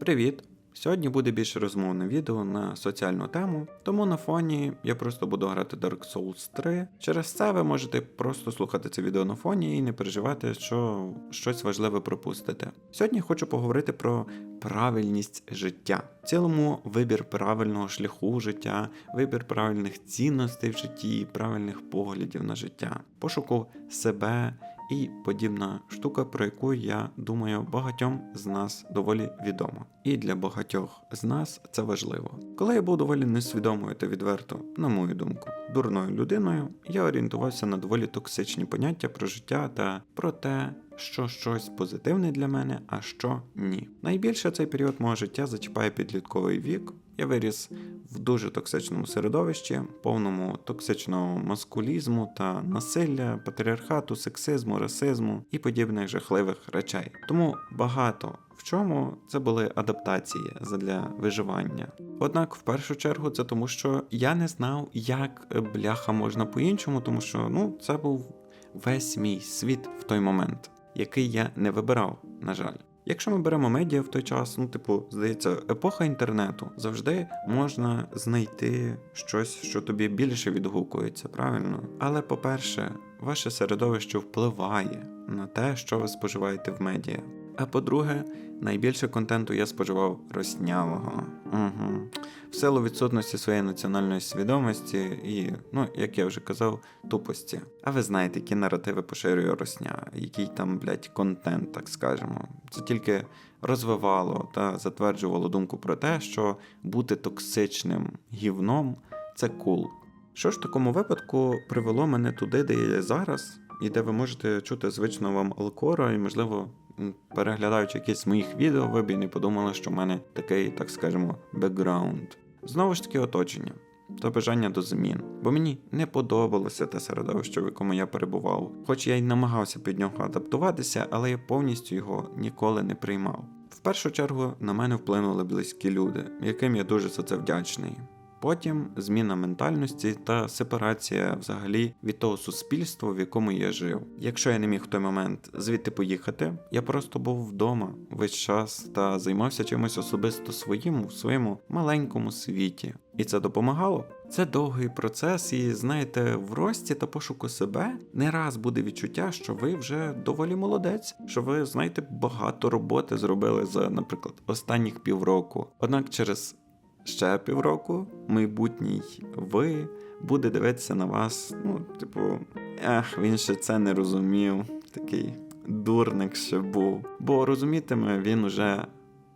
Привіт! Сьогодні буде більш розмовне відео на соціальну тему, тому на фоні я просто буду грати Dark Souls 3. Через це ви можете просто слухати це відео на фоні і не переживати, що щось важливе пропустите. Сьогодні хочу поговорити про правильність життя. В цілому вибір правильного шляху життя, вибір правильних цінностей в житті, правильних поглядів на життя, пошуку себе і подібна штука, про яку я думаю багатьом з нас доволі відома. І для багатьох з нас це важливо. Коли я був доволі несвідомою та відверто, на мою думку, дурною людиною, я орієнтувався на доволі токсичні поняття про життя та про те, що щось позитивне для мене, а що ні. Найбільше цей період мого життя зачіпає підлітковий вік. Я виріс в дуже токсичному середовищі, повному токсичного маскулізму та насилля, патріархату, сексизму, расизму і подібних жахливих речей. Тому багато в чому це були адаптації задля виживання. Однак, в першу чергу, це тому, що я не знав, як е, бляха можна по-іншому, тому що ну це був весь мій світ в той момент, який я не вибирав, на жаль. Якщо ми беремо медіа в той час, ну, типу, здається, епоха інтернету завжди можна знайти щось, що тобі більше відгукується, правильно? Але по-перше, ваше середовище впливає на те, що ви споживаєте в медіа. А по-друге, найбільше контенту я споживав роснявого. Угу. В силу відсутності своєї національної свідомості і, ну, як я вже казав, тупості. А ви знаєте, які наративи поширює Росня, який там, блядь, контент, так скажемо. Це тільки розвивало та затверджувало думку про те, що бути токсичним гівном це кул. Що ж в такому випадку привело мене туди, де я зараз, і де ви можете чути звичного вам алкора, і, можливо, переглядаючи якісь моїх відео, ви б і не подумали, що в мене такий, так скажемо, бекграунд. Знову ж таки, оточення та бажання до змін, бо мені не подобалося те середовище, в якому я перебував, хоч я й намагався під нього адаптуватися, але я повністю його ніколи не приймав. В першу чергу на мене вплинули близькі люди, яким я дуже за це вдячний. Потім зміна ментальності та сепарація взагалі від того суспільства, в якому я жив. Якщо я не міг в той момент звідти поїхати, я просто був вдома весь час та займався чимось особисто своїм у своєму маленькому світі. І це допомагало. Це довгий процес, і знаєте, в рості та пошуку себе не раз буде відчуття, що ви вже доволі молодець, що ви знаєте багато роботи зробили за, наприклад, останніх півроку. Однак через ще півроку майбутній ви буде дивитися на вас. Ну, типу, ех, він ще це не розумів. Такий дурник ще був. Бо розумітиме він уже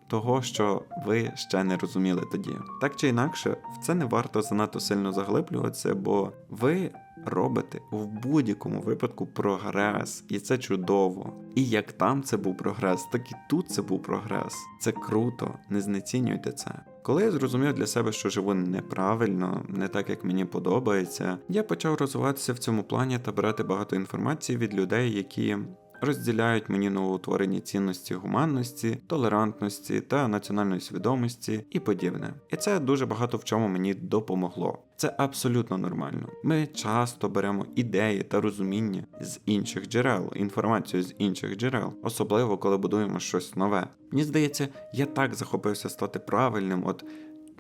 того, що ви ще не розуміли тоді. Так чи інакше, в це не варто занадто сильно заглиблюватися, бо ви робите в будь-якому випадку прогрес, і це чудово. І як там це був прогрес, так і тут це був прогрес. Це круто, не знецінюйте це. Коли я зрозумів для себе, що живу неправильно, не так як мені подобається, я почав розвиватися в цьому плані та брати багато інформації від людей, які розділяють мені новоутворені цінності гуманності, толерантності та національної свідомості і подібне. І це дуже багато в чому мені допомогло. Це абсолютно нормально. Ми часто беремо ідеї та розуміння з інших джерел, інформацію з інших джерел, особливо коли будуємо щось нове. Мені здається, я так захопився стати правильним, от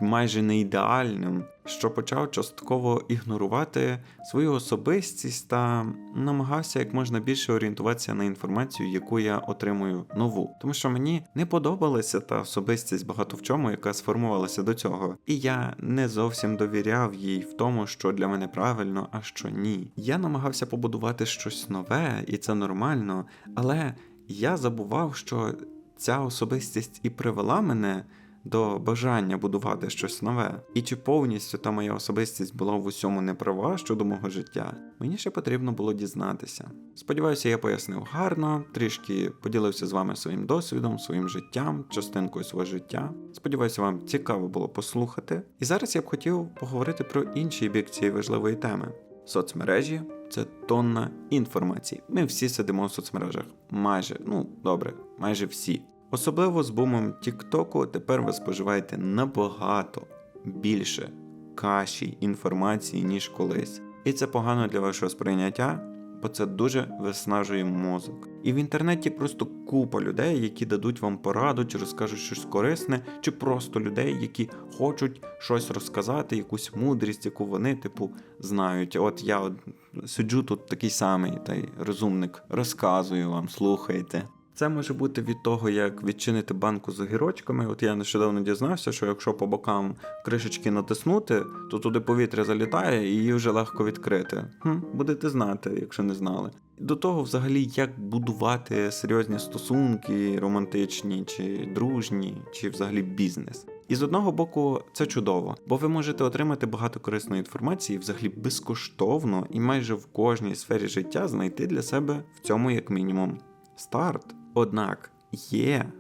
майже не ідеальним, що почав частково ігнорувати свою особистість та намагався як можна більше орієнтуватися на інформацію, яку я отримую нову. Тому що мені не подобалася та особистість багато в чому, яка сформувалася до цього, і я не зовсім довіряв їй в тому, що для мене правильно, а що ні. Я намагався побудувати щось нове, і це нормально, але я забував, що ця особистість і привела мене до бажання будувати щось нове. І чи повністю та моя особистість була в усьому не права щодо мого життя, мені ще потрібно було дізнатися. Сподіваюся, я пояснив гарно, трішки поділився з вами своїм досвідом, своїм життям, частинкою свого життя. Сподіваюся, вам цікаво було послухати. І зараз я б хотів поговорити про інший бік цієї важливої теми. Соцмережі це тонна інформації. Ми всі сидимо в соцмережах. Майже, ну добре, майже всі. Особливо з бумом Тіктоку тепер ви споживаєте набагато більше каші інформації, ніж колись. І це погано для вашого сприйняття, бо це дуже виснажує мозок. І в інтернеті просто купа людей, які дадуть вам пораду, чи розкажуть щось корисне, чи просто людей, які хочуть щось розказати, якусь мудрість, яку вони, типу, знають. От я от сиджу тут такий самий та й розумник, розказую вам, слухайте. Це може бути від того, як відчинити банку з огірочками. От я нещодавно дізнався, що якщо по бокам кришечки натиснути, то туди повітря залітає і її вже легко відкрити. Хм, Будете знати, якщо не знали. До того, взагалі, як будувати серйозні стосунки, романтичні чи дружні, чи взагалі бізнес. І з одного боку, це чудово, бо ви можете отримати багато корисної інформації взагалі безкоштовно і майже в кожній сфері життя знайти для себе в цьому як мінімум старт. Однак є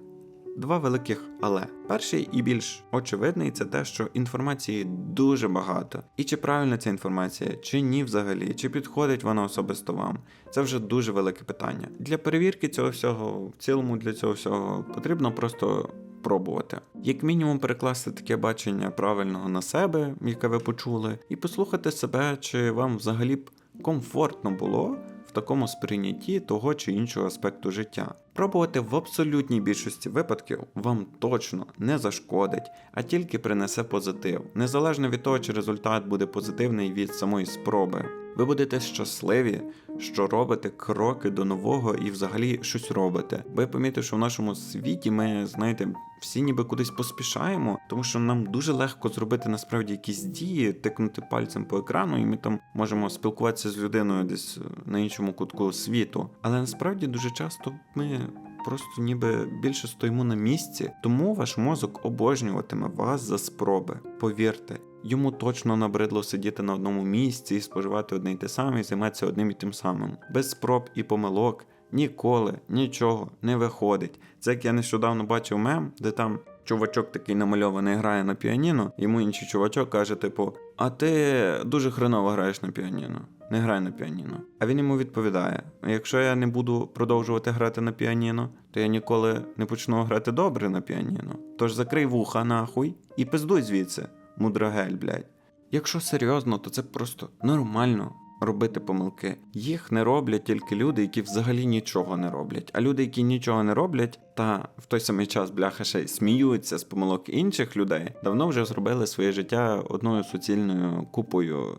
два великих але. Перший і більш очевидний це те, що інформації дуже багато. І чи правильна ця інформація, чи ні взагалі, чи підходить вона особисто вам. Це вже дуже велике питання. Для перевірки цього всього, в цілому для цього всього потрібно просто. Пробувати, як мінімум, перекласти таке бачення правильного на себе, яке ви почули, і послухати себе, чи вам взагалі б комфортно було такому сприйнятті того чи іншого аспекту життя. Пробувати в абсолютній більшості випадків вам точно не зашкодить, а тільки принесе позитив, незалежно від того, чи результат буде позитивний від самої спроби. Ви будете щасливі, що робите кроки до нового і взагалі щось робите. Бо я помітив, що в нашому світі ми, знаєте, всі ніби кудись поспішаємо, тому що нам дуже легко зробити насправді якісь дії, тикнути пальцем по екрану, і ми там можемо спілкуватися з людиною десь на іншому кутку світу. Але насправді дуже часто ми. Просто ніби більше стоїмо на місці, тому ваш мозок обожнюватиме вас за спроби. Повірте, йому точно набридло сидіти на одному місці і споживати одне й те саме, і займатися одним і тим самим. Без спроб і помилок ніколи нічого не виходить. Це як я нещодавно бачив мем, де там чувачок такий намальований грає на піаніно, йому інший чувачок каже, типу, а ти дуже хреново граєш на піаніно. Не грай на піаніно. А він йому відповідає: якщо я не буду продовжувати грати на піаніно, то я ніколи не почну грати добре на піаніно. Тож закрий вуха нахуй і пиздуй звідси, мудрагель, блядь. Якщо серйозно, то це просто нормально робити помилки. Їх не роблять тільки люди, які взагалі нічого не роблять. А люди, які нічого не роблять, та в той самий час бляха ще й сміються з помилок інших людей, давно вже зробили своє життя одною суцільною купою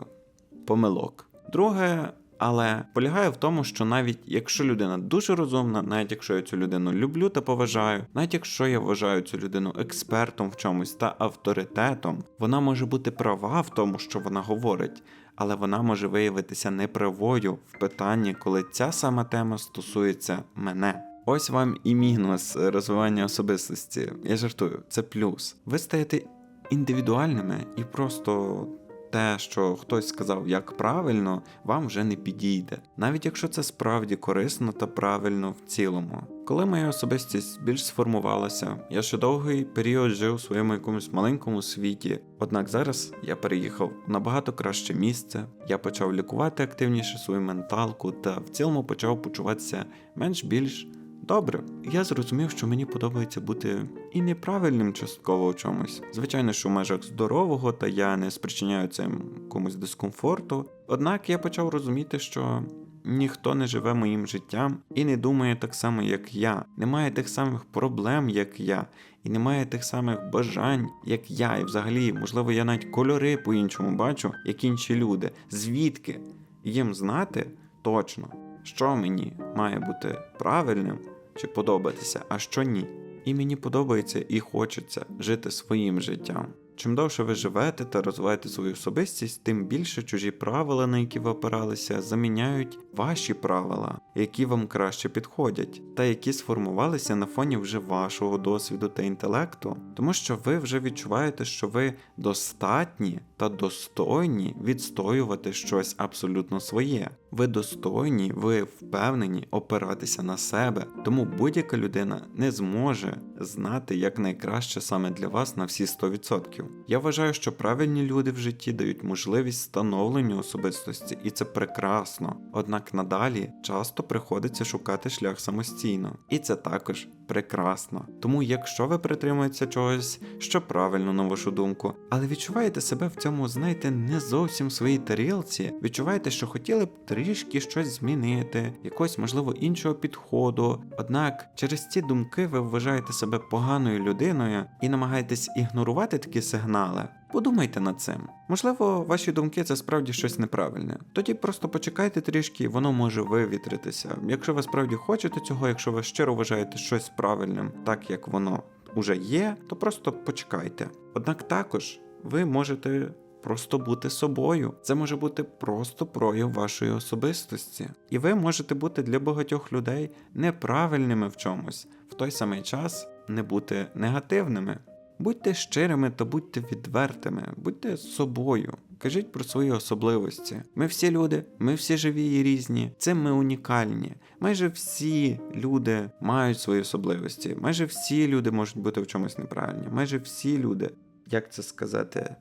помилок. Друге. Але полягає в тому, що навіть якщо людина дуже розумна, навіть якщо я цю людину люблю та поважаю, навіть якщо я вважаю цю людину експертом в чомусь та авторитетом, вона може бути права в тому, що вона говорить, але вона може виявитися неправою в питанні, коли ця сама тема стосується мене. Ось вам і мінус розвивання особистості. Я жартую, це плюс. Ви стаєте індивідуальними і просто те, що хтось сказав як правильно, вам вже не підійде, навіть якщо це справді корисно та правильно в цілому. Коли моя особистість більш сформувалася, я ще довгий період жив у своєму якомусь маленькому світі. Однак зараз я переїхав в набагато краще місце, я почав лікувати активніше свою менталку та в цілому почав почуватися менш більш Добре, я зрозумів, що мені подобається бути і неправильним частково в чомусь. Звичайно, що в межах здорового, та я не спричиняю цим комусь дискомфорту. Однак я почав розуміти, що ніхто не живе моїм життям і не думає так само, як я, не має тих самих проблем, як я, і не має тих самих бажань, як я. І взагалі, можливо, я навіть кольори по-іншому бачу, як інші люди. Звідки їм знати точно, що мені має бути правильним чи подобатися, а що ні. І мені подобається і хочеться жити своїм життям. Чим довше ви живете та розвиваєте свою особистість, тим більше чужі правила, на які ви опиралися, заміняють ваші правила, які вам краще підходять, та які сформувалися на фоні вже вашого досвіду та інтелекту, тому що ви вже відчуваєте, що ви достатні та достойні відстоювати щось абсолютно своє. Ви достойні, ви впевнені опиратися на себе, тому будь-яка людина не зможе знати як найкраще саме для вас на всі 100%. Я вважаю, що правильні люди в житті дають можливість становленню особистості, і це прекрасно. Однак надалі часто приходиться шукати шлях самостійно, і це також прекрасно. Тому, якщо ви притримуєтеся чогось, що правильно на вашу думку, але відчуваєте себе в цьому, знаєте, не зовсім в своїй тарілці, відчуваєте, що хотіли б трішки щось змінити, якогось можливо іншого підходу. Однак через ці думки ви вважаєте себе поганою людиною і намагаєтесь ігнорувати такі сигнали. Подумайте над цим. Можливо, ваші думки це справді щось неправильне. Тоді просто почекайте трішки, воно може вивітритися. Якщо ви справді хочете цього, якщо ви щиро вважаєте щось правильним, так як воно уже є, то просто почекайте. Однак також ви можете просто бути собою. Це може бути просто прояв вашої особистості. І ви можете бути для багатьох людей неправильними в чомусь, в той самий час не бути негативними. Будьте щирими та будьте відвертими, будьте собою. Кажіть про свої особливості. Ми всі люди, ми всі живі і різні. Це ми унікальні. Майже всі люди мають свої особливості. Майже всі люди можуть бути в чомусь неправильні. Майже всі люди, як це сказати?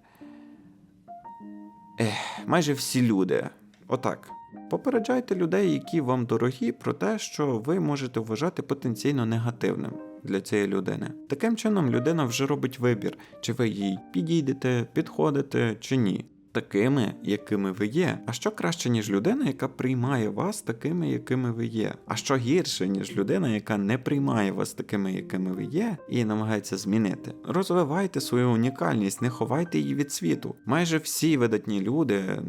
Ех, майже всі люди. Отак. Попереджайте людей, які вам дорогі, про те, що ви можете вважати потенційно негативним для цієї людини. Таким чином, людина вже робить вибір, чи ви їй підійдете, підходите чи ні. Такими, якими ви є. А що краще, ніж людина, яка приймає вас такими, якими ви є? А що гірше, ніж людина, яка не приймає вас такими, якими ви є, і намагається змінити? Розвивайте свою унікальність, не ховайте її від світу. Майже всі видатні люди,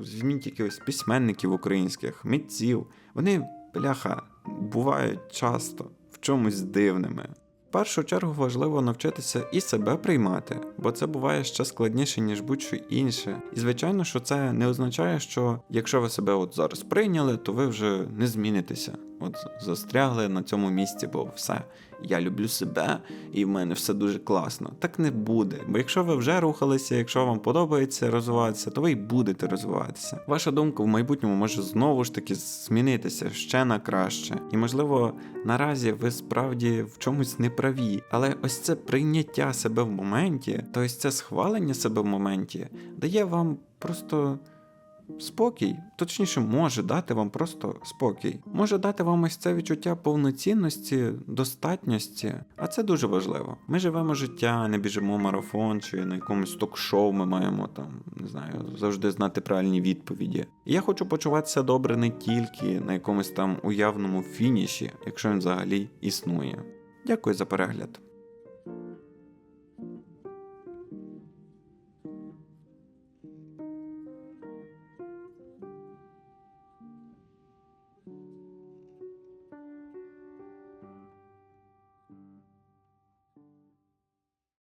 візьміть якихось письменників українських, митців, вони, бляха, бувають часто чомусь дивними. В першу чергу важливо навчитися і себе приймати, бо це буває ще складніше, ніж будь-що інше. І звичайно, що це не означає, що якщо ви себе от зараз прийняли, то ви вже не змінитеся. От застрягли на цьому місці, бо все, я люблю себе, і в мене все дуже класно. Так не буде. Бо якщо ви вже рухалися, якщо вам подобається розвиватися, то ви й будете розвиватися. Ваша думка в майбутньому може знову ж таки змінитися ще на краще. І можливо, наразі ви справді в чомусь не праві. Але ось це прийняття себе в моменті, то ось це схвалення себе в моменті дає вам просто. Спокій, точніше, може дати вам просто спокій, може дати вам ось це відчуття повноцінності, достатньості, а це дуже важливо. Ми живемо життя, не біжимо марафон чи на якомусь ток-шоу. Ми маємо там не знаю завжди знати правильні відповіді. І я хочу почуватися добре не тільки на якомусь там уявному фініші, якщо він взагалі існує. Дякую за перегляд.